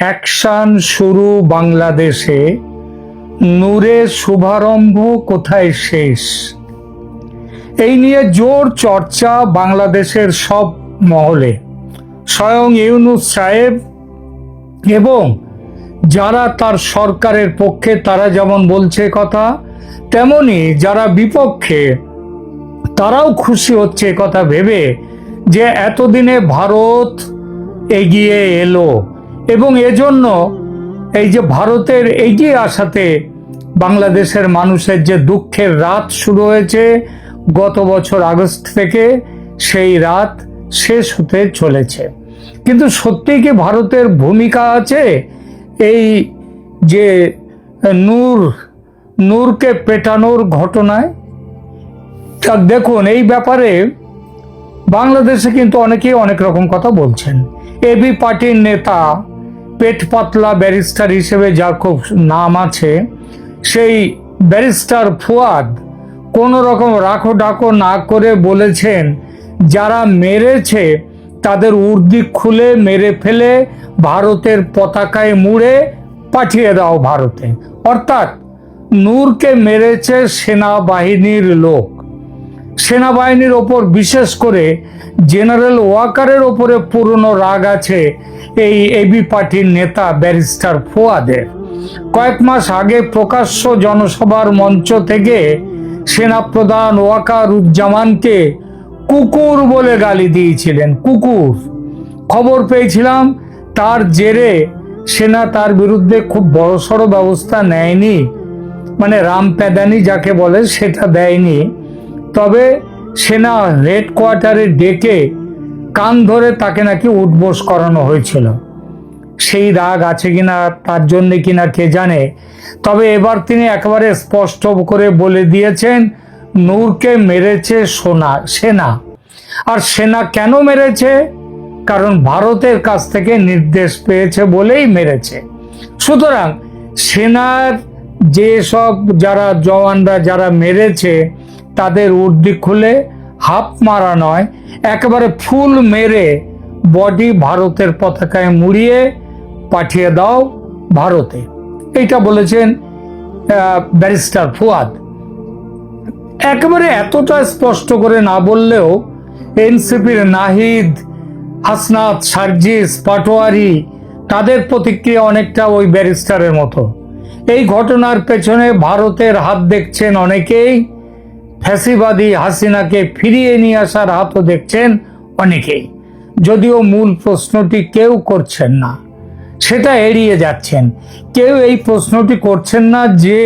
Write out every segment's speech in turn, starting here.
Action শুরু বাংলাদেশে। নূরের শুভারম্ভ কোথায় শেষ? এই নিয়ে জোর চর্চা বাংলাদেশের সব মহলে। স্বয়ং ইউনুস সাহেব এবং যারা তার সরকারের পক্ষে, তারা যেমন বলছে কথা, তেমনি যারা বিপক্ষে, তারাও খুশি হচ্ছে কথা ভেবে যে এতদিনে ভারত এগিয়ে এলো। এবং এজন্য এই যে ভারতের এগিয়ে আসাতে বাংলাদেশের মানুষের যে দুঃখের রাত শুরু হয়েছে, গত বছর আগস্ট থেকে সেই রাত শেষ হতে চলেছে। কিন্তু সত্যি কি ভারতের ভূমিকা আছে? এই যে নূর, নূরকে পেটানোর ঘটনায়? দেখুন, এই ব্যাপারে বাংলাদেশে কিন্তু অনেকেই অনেক রকম কথা বলছেন। এবি পার্টির নেতা পেট পাতলা ব্যারিস্টার হিসেবে যার খুব নাম আছে, সেই ব্যারিস্টার ফুয়াদ কোনো রকম রাখো ডাকো না করে বলেছেন, যারা মেরেছে তাদের উর্দি খুলে মেরে ফেলে ভারতের পতাকায় মুড়ে পাঠিয়ে দাও ভারতে। অর্থাৎ নূরকে মেরেছে সেনাবাহিনীর লোক। সেনাবাহিনীর ওপর বিশেষ করে জেনারেল ওয়াকারের ওপরে পুরনো রাগ আছে এই এবি পার্টির নেতা ব্যারিস্টার ফোয়াদের। কয়েক মাস আগে প্রকাশ্য জনসভার মঞ্চ থেকে সেনাপ্রধান ওয়াকারুজ্জামানকে কুকুর বলে গালি দিয়েছিলেন, কুকুর। খবর পেয়েছিলাম তার জেরে সেনা তার বিরুদ্ধে খুব বড়সড় ব্যবস্থা নেয়নি মানে রাম প্যাদানি যাকে বলে সেটা দেয়নি। তবে সেনা হেড কোয়ার্টারে ডেকে কান ধরে তাকে নাকি উঠবোস করানো হয়েছিল। সেই রাগ আছে কিনা, তার জন্য কিনা কে জানে। তবে এবার তিনি একেবারে স্পষ্ট করে বলে দিয়েছেন, নূরকে মেরেছে সোনা, সেনা। আর সেনা কেন মেরেছে? কারণ ভারতের কাছ থেকে নির্দেশ পেয়েছে বলেই মেরেছে। সুতরাং সেনার যে সব যারা জওয়ানরা যারা মেরেছে তাদের উর্দি খুলে হাফ মারা নয়, একেবারে ফুল মেরে বডি ভারতের পতাকায় মুড়িয়ে পাঠিয়ে দাও ভারতে। এইটা বলেছেন ব্যারিস্টার ফুয়াদ। একেবারে এতটা স্পষ্ট করে না বললেও এনসিপির নাহিদ, হাসনাত, সার্জিস, পাটোয়ারি, তাদের প্রতিক্রিয়া অনেকটা ওই ব্যারিস্টারের মতো। এই ঘটনার পেছনে ভারতের হাত দেখছেন অনেকেই। ফ্যাসিবাদী হাসিনাকে ফিরিয়ে নিয়ে আসার হাতও দেখছেন অনেকেই। যদিও মূল প্রশ্নটি কেউ করছেন না, সেটা এড়িয়ে যাচ্ছেন। কেউ এই প্রশ্নটি করছেন না যে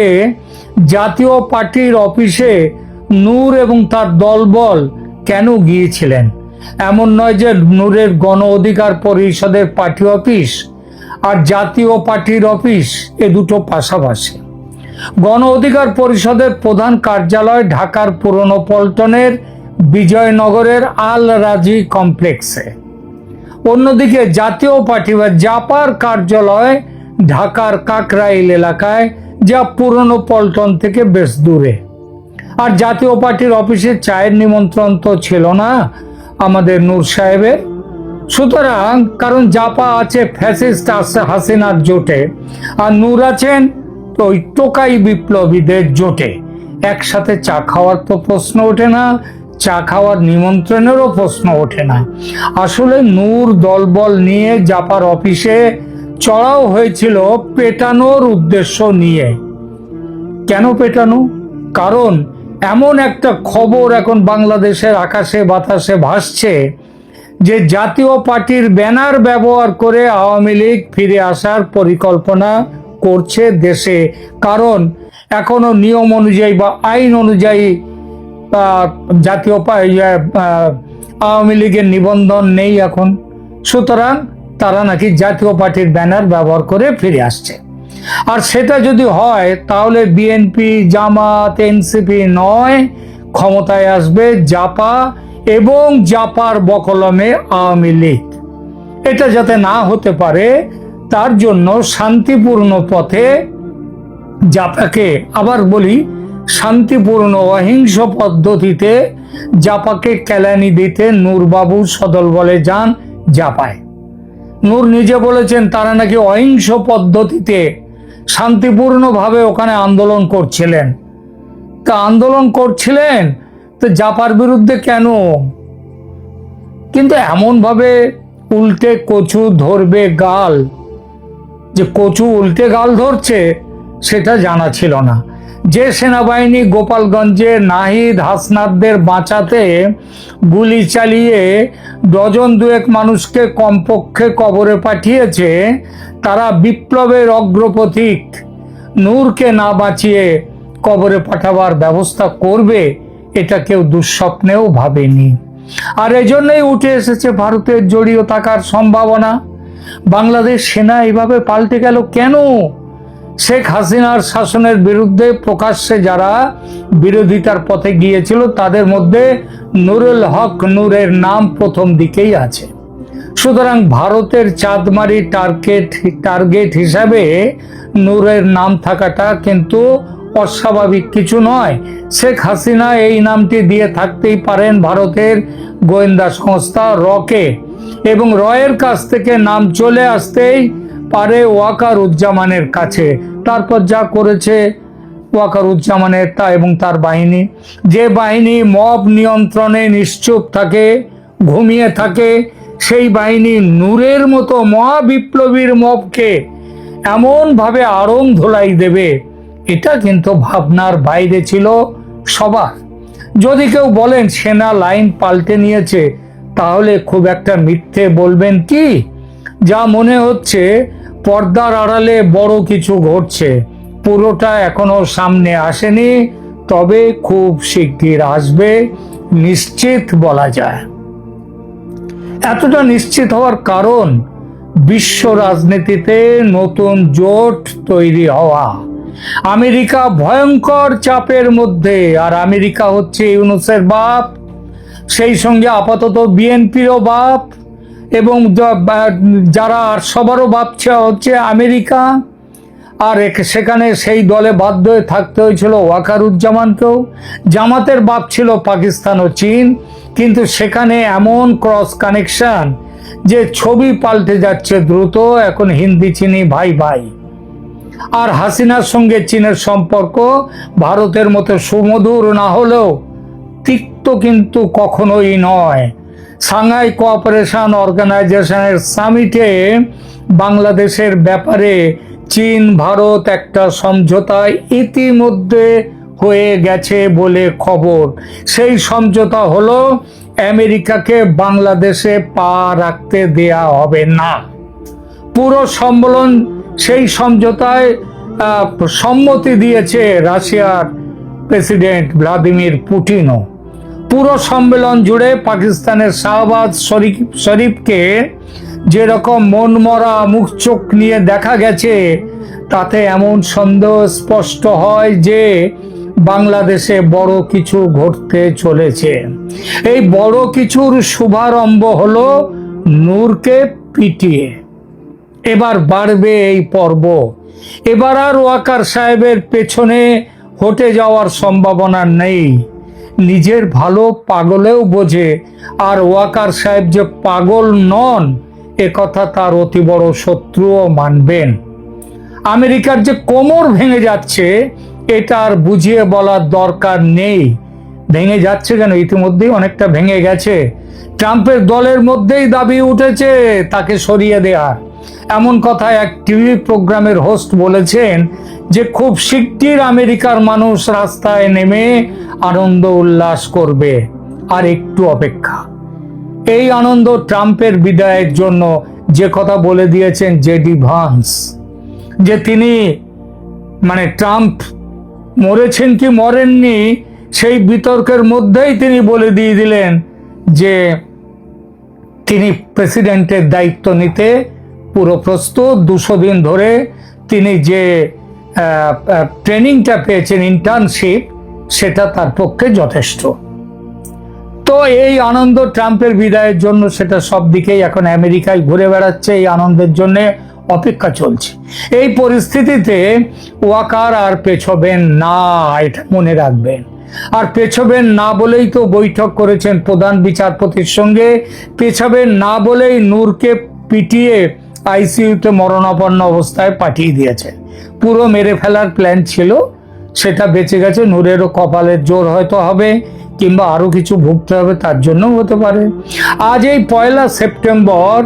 জাতীয় পার্টির অফিসে নূর এবং তার দলবল কেন গিয়েছিলেন। এমন নয় যে নূরের গণ অধিকার পরিষদের পার্টি অফিস আর জাতীয় পার্টির অফিস এ দুটো পাশাপাশি। গণ অধিকার পরিষদের প্রধান কার্যালয় ঢাকার পুরনো পল্টনের বিজয়নগরের আল রাজি কমপ্লেক্সে। অন্যদিকে জাতীয় পার্টি বা জাপার কার্যালয় ঢাকার কাকরাইল এলাকায়, যা পুরনো পল্টন থেকে বেশ দূরে। আর জাতীয় পার্টির অফিসে চায়ের নিমন্ত্রণ তো ছিল না আমাদের নূর সাহেবের। সুতরাং কারণ জাপা আছে, ফ্যাসিস্ট হাসিনার জোটে, আর নূর আছেন ওই টোকাই বিপ্লবীদের জোটে। একসাথে চা খাওয়ার তো প্রশ্ন ওঠে না, চা খাওয়ার নিমন্ত্রণেরও প্রশ্ন ওঠে না। আসলে নূর দলবল নিয়ে জাপার অফিসে চড়াও হয়েছিল পেটানোর উদ্দেশ্য নিয়ে। কেন পেটানো? কারণ এমন একটা খবর এখন বাংলাদেশের আকাশে বাতাসে ভাসছে যে জাতীয় পার্টির ব্যানার ব্যবহার করে আওয়ামী লীগ ফিরে আসার পরিকল্পনা করছে দেশে। কারণ এখনও নিয়ম অনুযায়ী বা আইন অনুযায়ী জাতীয় ইয়ে, আওয়ামী লীগের নিবন্ধন নেই এখন। সুতরাং তারা নাকি জাতীয় পার্টির ব্যানার ব্যবহার করে ফিরে আসছে। আর সেটা যদি হয় তাহলে বিএনপি জামাত এনসিপি নয় ক্ষমতায় আসবে জাপা এবং জাপার বকলমে আওয়ামী লীগ। এটা যাতে না হতে পারে তার জন্য শান্তিপূর্ণ পথে জাপাকে, আবার বলি, শান্তিপূর্ণ অহিংস পদ্ধতিতে জাপাকে কেলানি দিতে নূরবাবু সদল বলে যান জাপায়। নূর নিজে বলেছেন তারা নাকি অহিংস পদ্ধতিতে শান্তিপূর্ণভাবে ওখানে আন্দোলন করছিলেন। তা আন্দোলন করছিলেন, তো জাপার বিরুদ্ধে কেন? কিন্তু এমনভাবে উল্টে কচু ধরবে গাল। যে কচু উল্টে গাল ধরছে, সেটা জানা ছিল না। যে সেনাবাহিনী গোপালগঞ্জে নাহিদ হাসনাদদের বাঁচাতে গুলি চালিয়ে ডজন দুয়েক মানুষকে কমপক্ষে কবরে পাঠিয়েছে, তারা বিপ্লবের অগ্রপথিক নূরকে না বাঁচিয়ে কবরে পাঠাবার ব্যবস্থা করবে, এটা কেউ দুঃস্বপ্নেও ভাবেনি। আর এজন্যই উঠে এসেছে ভারতের জড়িয়ে থাকার সম্ভাবনা। বাংলাদেশ সেনা এইভাবে পাল্টে গেল কেন? শেখ হাসিনার শাসনের বিরুদ্ধে প্রকাশ্যে যারা বিরোধিতার পথে গিয়েছিল, তাদের মধ্যে নুরুল হক নূরের নাম প্রথম দিকেই আছে। সুতরাং ভারতের চাঁদমারি টার্গেট টার্গেট হিসাবে নূরের নাম থাকাটা কিন্তু অস্বাভাবিক কিছু নয়। শেখ হাসিনা এই নামটি দিয়ে থাকতেই পারেন ভারতের গোয়েন্দা সংস্থা রকে। এবং রয়ের কাছ থেকে নাম চলে আসতেই পারে ওয়াকার উজ্জামানের কাছে। তারপর যা করেছে ওয়াকার উজ্জামানের তা এবং তার বাহিনী। যে বাহিনী মব নিয়ন্ত্রণে নিশ্চুপ থাকে, ঘুমিয়ে থাকে, সেই বাহিনী নূরের মতো মহাবিপ্লবীর মবকে এমনভাবে আড়ং ধোলাই দেবে, এটা কিন্তু ভাবনার বাইরে ছিল সবার। যদি কেউ বলেন সেনা লাইন পাল্টে নিয়েছে তাহলে খুব একটা মিথ্যে বলবেন কি? যা মনে হচ্ছে পর্দার আড়ালে বড় কিছু ঘটছে। পুরোটা এখনও সামনে আসেনি, তবে খুব শিগগির আসবে, নিশ্চিত বলা যায়। এতটা নিশ্চিত হওয়ার কারণ, বিশ্ব রাজনীতিতে নতুন জোট তৈরি হওয়া। আমেরিকা ভয়ঙ্কর চাপের মধ্যে, আর আমেরিকা হচ্ছে ইউনুসের বাপ। সেই সঙ্গে আপাতত বিএনপিরও বাপ এবং যারা সবারও ভাবছে হচ্ছে আমেরিকা। আর সেখানে সেই দলে বাধ্য হয়ে থাকতে হয়েছিল ওয়াকারুজ্জামানকেও। জামাতের বাপ ছিল পাকিস্তান ও চীন। কিন্তু সেখানে এমন ক্রস কানেকশন যে ছবি পাল্টে যাচ্ছে দ্রুত, এখন হিন্দি চিনি ভাই ভাই। আর হাসিনার সঙ্গে চীনের সম্পর্ক ভারতের মতো সুমধুর না হলেও তিক্ত কিন্তু কখনোই নয়। সাংহাই কোঅপারেশন অর্গানাইজেশনের সামিটে বাংলাদেশের ব্যাপারে চীন, ভারত একটা সমঝোতায় ইতিমধ্যে হয়ে গেছে বলে খবর। সেই সমঝোতা হলো, আমেরিকাকে বাংলাদেশে পা রাখতে দেয়া হবে না। পুরো সম্মেলন সেই সমঝোতায় সম্মতি দিয়েছে রাশিয়ার প্রেসিডেন্ট ভ্লাদিমির পুটিনও। পুরো সম্মেলন জুড়ে পাকিস্তানের শাহবাজ শরীফ, শরীফকে যেরকম মনমরা মুখ চোখ নিয়ে দেখা গেছে, তাতে এমন সন্দেহ স্পষ্ট হয় যে বাংলাদেশে বড় কিছু ঘটতে চলেছে। এই বড় কিছুর শুভারম্ভ হলো নূরকে পিটিয়ে। এবার বাড়বে এই পর্ব। এবার আর ওয়াকার সাহেবের পেছনে হটে যাওয়ার সম্ভাবনা নেই। নিজের ভালো পাগলেও বোঝে। আর ওয়াকার সাহেব যে পাগল নন, এ কথা তার অতি বড় শত্রুও মানবেন। আমেরিকার যে কোমর ভেঙে যাচ্ছে, এটা আর বুঝিয়ে বলার দরকার নেই। ভেঙে যাচ্ছে কেন? ইতিমধ্যেই অনেকটা ভেঙে গেছে। ট্রাম্পের দলের মধ্যেই দাবি উঠেছে তাকে সরিয়ে দেওয়ার। এমন কথা এক টিভি প্রোগ্রামের হোস্ট বলেছেন যে, খুব শিগগির আমেরিকার মানুষ রাস্তায় নেমে আনন্দ উল্লাস করবে আর একটু অপেক্ষা। এই আনন্দ ট্রাম্পের বিদায়ের জন্য যে কথা বলে দিয়েছেন জেডি ভান্স, যে তিনি মানে ট্রাম্প মরেছেন কি মরেননি, সেই বিতর্কের মধ্যেই তিনি বলে দিয়ে দিলেন যে তিনি প্রেসিডেন্টের দায়িত্ব নিতে পুরো প্রস্তুত। দুশো দিন ধরে তিনি যে ট্রেনিংটা পেয়েছেন ইন্টার্নশিপ সেটা তার পক্ষে যথেষ্ট। তো এই আনন্দ ট্রাম্পের বিদায়ের জন্য সেটা সব দিকেই এখন আমেরিকায় ঘুরে বেড়াচ্ছে, এই আনন্দের জন্য অপেক্ষা চলছে। এই পরিস্থিতিতে ওয়াকার আর পেছবেন না, এটা মনে রাখবেন। আর পেছবেন না বলেই তো বৈঠক করেছেন প্রধান বিচারপতির সঙ্গে। পেছাবেন না বলেই নূরকে পিটিয়ে আইসিইউতে মরণাপন্ন অবস্থায় পাঠিয়ে দিয়েছে পুরো মেরে ফেলার প্ল্যান ছিল সেটা বেঁচে গেছে, নূরেরও কপালের জোর হয়তো হবে, কিংবা আরও কিছু ভুগতে হবে, তার জন্যও হতে পারে। আজ এই পয়লা সেপ্টেম্বর,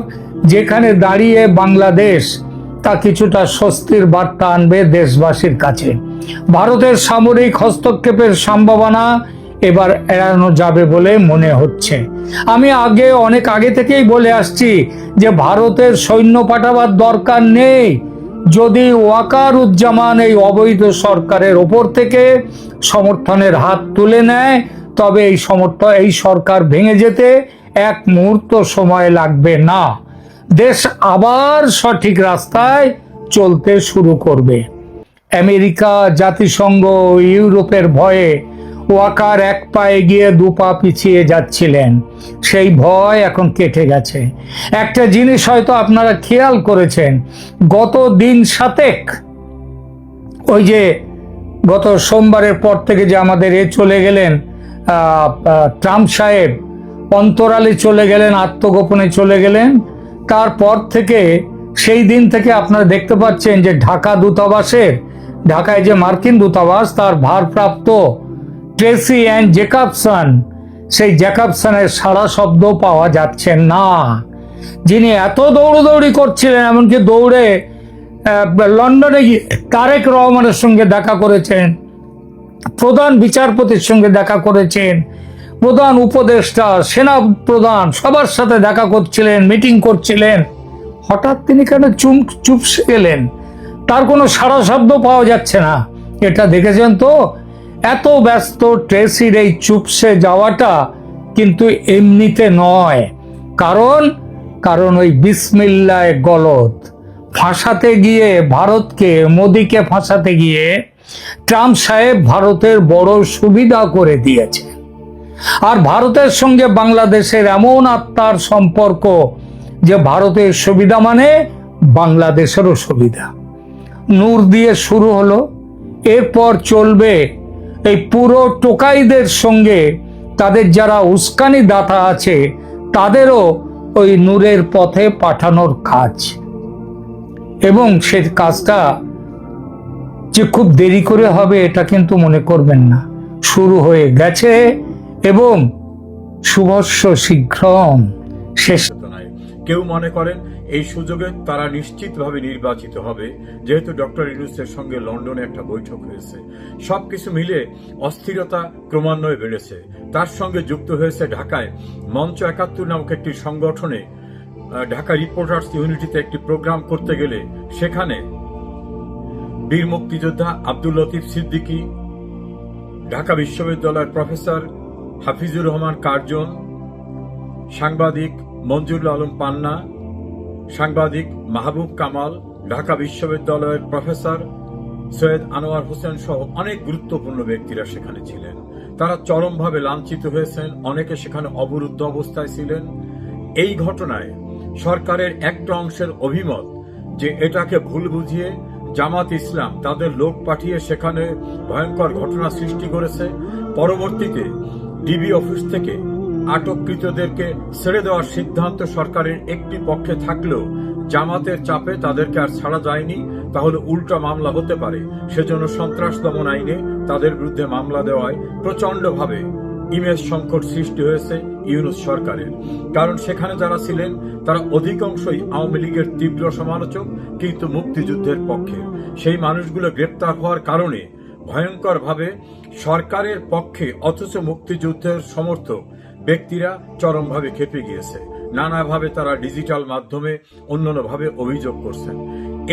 যেখানে দাঁড়িয়ে বাংলাদেশ তা কিছুটা স্বস্তির বার্তা আনবে দেশবাসীর কাছে। ভারতের সামরিক হস্তক্ষেপের সম্ভাবনা এবার এড়ানো যাবে বলে মনে হচ্ছে। আমি আগে, অনেক আগে থেকেই বলে আসছি যে ভারতের সৈন্য পাঠাবার দরকার নেই। যদি ওয়াকার উজ্জামান এই অবৈধ সরকারের ওপর থেকে সমর্থনের হাত তুলে নেয়, তবে এই সমর্থন এই সরকার ভেঙে যেতে এক মুহূর্ত সময় লাগবে না। দেশ আবার সঠিক রাস্তায় চলতে শুরু করবে। আমেরিকা জাতিসংঘ ইউরোপের ভয়ে ওয়াকার এক পা এগিয়ে দু পা পিছিয়ে যাচ্ছিলেন। সেই ভয় এখন কেটে গেছে। একটা জিনিস হয়তো আপনারা খেয়াল করেছেন, গত দিন সাতেক, ওই যে গত সোমবারের পর থেকে যে আমাদের এ চলে গেলেন ট্রাম্প সাহেব, অন্তরালে চলে গেলেন, আত্মগোপনে চলে গেলেন, তারপর থেকে, সেই দিন থেকে আপনারা দেখতে পাচ্ছেন যে ঢাকা দূতাবাসের, ঢাকায় যে মার্কিন দূতাবাস, তার ভারপ্রাপ্ত ট্রেসি অ্যান্ড জেকাবসন। সেই জ্যাকাবসনের সারা শব্দ পাওয়া যাচ্ছে না। যিনি এত দৌড়দৌড়ি করছিলেন, এমনকি দৌড়ে লন্ডনে গিয়ে তারেক রহমানের সঙ্গে দেখা করেছেন, প্রধান বিচারপতির সঙ্গে দেখা করেছেন, প্রধান উপদেষ্টা, সেনা প্রধান সবার সাথে দেখা করছিলেন, মিটিং করছিলেন। হঠাৎ তিনি কেন চুম, চুপসে গেলেন? তার কোনো সারা শব্দ পাওয়া যাচ্ছে না। এটা দেখেছেন তো? এত ব্যস্ত ট্রেসির এই চুপসে যাওয়াটা কিন্তু এমনিতে নয়। কারণ কারণ ওই বিসমিল্লায় গলত ফাঁসাতে গিয়ে ভারতকে, মোদিকে ফাঁসাতে গিয়ে ট্রাম্প সাহেব ভারতের বড় সুবিধা করে দিয়েছে। আর ভারতের সঙ্গে বাংলাদেশের এমন আত্মার সম্পর্ক যে ভারতের সুবিধা মানে বাংলাদেশেরও সুবিধা। নূর দিয়ে শুরু হলো, এরপর চলবে এই পুরো টোকাইদের সঙ্গে তাদের যারা উস্কানি দাতা আছে, তাদেরও ওই নূরের পথে পাঠানোর কাজ। এবং সে কাজটা যে খুব দেরি করে হবে, এটা কিন্তু মনে করবেন না। শুরু হয়ে গেছে এবং শুভস্য শীঘ্রম। শেষ কেউ মনে করেন এই সুযোগে তারা নিশ্চিতভাবে নির্বাচিত হবে, যেহেতু ডক্টর ইউনুসের সঙ্গে লন্ডনে একটা বৈঠক হয়েছে। সবকিছু মিলে অস্থিরতা ক্রমান্বয়ে বেড়েছে। তার সঙ্গে যুক্ত হয়েছে ঢাকায় মঞ্চ একাত্তর নামক একটি সংগঠনে ঢাকা রিপোর্টার্স ইউনিটিতে একটি প্রোগ্রাম করতে গেলে সেখানে বীর মুক্তিযোদ্ধা আব্দুল লতিফ সিদ্দিকী, ঢাকা বিশ্ববিদ্যালয়ের প্রফেসর হাফিজুর রহমান কার্জন, সাংবাদিক মঞ্জুরুল আলম পান্না সাংবাদিক মাহবুব কামাল, ঢাকা বিশ্ববিদ্যালয়ের প্রফেসর সৈয়দ আনোয়ার হোসেন সহ অনেক গুরুত্বপূর্ণ ব্যক্তিরা সেখানে ছিলেন। তারা চরমভাবে লাঞ্ছিত হয়েছেন, অনেকে সেখানে অবরুদ্ধ অবস্থায় ছিলেন। এই ঘটনায় সরকারের একটা অংশের অভিমত যে এটাকে ভুল বুঝিয়ে জামাত ইসলাম তাদের লোক পাঠিয়ে সেখানে ভয়ঙ্কর ঘটনা সৃষ্টি করেছে। পরবর্তীতে ডিবি অফিস থেকে আটককৃতদেরকে ছেড়ে দেওয়ার সিদ্ধান্ত সরকারের একটি পক্ষে থাকলেও জামাতের চাপে তাদেরকে আর ছাড়া যায়নি, তাহলে উল্টা মামলা হতে পারে। সেজন্য সন্ত্রাস দমন আইনে তাদের বিরুদ্ধে মামলা দেওয়ায় প্রচন্ডভাবে ইমেজ সংকট সৃষ্টি হয়েছে ইউনুস সরকারের। কারণ সেখানে যারা ছিলেন, তারা অধিকাংশই আওয়ামী লীগের তীব্র সমালোচক, কিন্তু মুক্তিযুদ্ধের পক্ষে। সেই মানুষগুলো গ্রেপ্তার হওয়ার কারণে ভয়ঙ্করভাবে সরকারের পক্ষে অথচ মুক্তিযুদ্ধের সমর্থক ব্যক্তিরা চরমভাবে খেপে গিয়েছে। নানাভাবে তারা ডিজিটাল মাধ্যমে অন্যান্যভাবে অভিযোগ করছেন।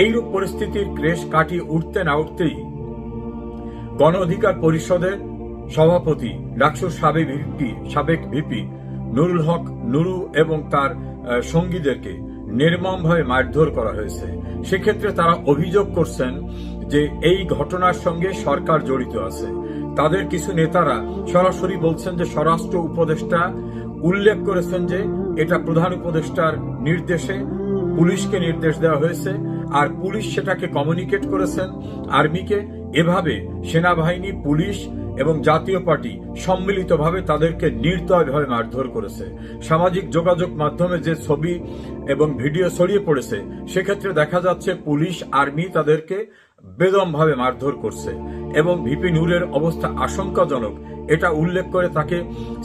এইরূপ পরিস্থিতির ক্রেশ কাটিয়ে উঠতে না উঠতেই গণ অধিকার পরিষদের সভাপতি ডাকসুর সাবেক ভিপি সাবেক ভিপি নুরুল হক নুরু এবং তার সঙ্গীদেরকে নির্মমভাবে মারধর করা হয়েছে। সেক্ষেত্রে তারা অভিযোগ করছেন যে এই ঘটনার সঙ্গে সরকার জড়িত আছে। তাদের কিছু নেতারা সরাসরি বলছেন যে স্বরাষ্ট্র উপদেষ্টা উল্লেখ করেছেন যে এটা প্রধান উপদেষ্টার নির্দেশে পুলিশকে নির্দেশ দেওয়া হয়েছে আর পুলিশ সেটাকে কমিউনিকেট করেছেন। আর্মিকে এভাবে সেনাবাহিনী, পুলিশ এবং জাতীয় পার্টি সম্মিলিতভাবে তাদেরকে নির্দয়ভাবে মারধর করেছে। সামাজিক যোগাযোগ মাধ্যমে যে ছবি এবং ভিডিও ছড়িয়ে পড়েছে, সেক্ষেত্রে দেখা যাচ্ছে পুলিশ, আর্মি তাদেরকে বেদমভাবে মারধর করছে এবং ভিপি নূরের অবস্থা আশঙ্কাজনক, এটা উল্লেখ করে তাকে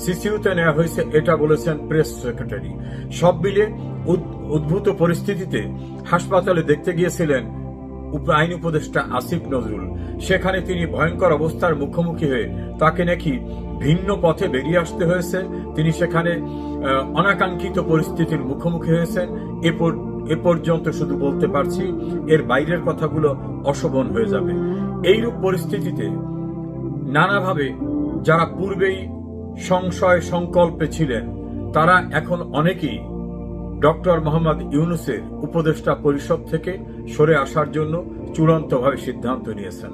সিসিউতে নেওয়া হয়েছে, এটা বলেছেন প্রেস সেক্রেটারি। সব মিলে উদ্ভূত পরিস্থিতিতে হাসপাতালে দেখতে গিয়েছিলেন আইন উপদেষ্টা আসিফ নজরুল। সেখানে তিনি ভয়ঙ্কর অবস্থার মুখোমুখি হয়ে তাকে নাকি ভিন্ন পথে বেরিয়ে আসতে হয়েছে। তিনি সেখানে অনাকাঙ্ক্ষিত পরিস্থিতির মুখোমুখি হয়েছেন। এ এ পর্যন্ত শুধু বলতে পারছি, এর বাইরের কথাগুলো অশোভন হয়ে যাবে। এইরূপ পরিস্থিতিতে নানাভাবে যারা পূর্বেই সংশয় সংকল্পে ছিলেন, তারা এখন অনেকেই ডক্টর মোহাম্মদ ইউনুসের উপদেষ্টা পরিষদ থেকে সরে আসার জন্য চূড়ান্তভাবে সিদ্ধান্ত নিয়েছেন।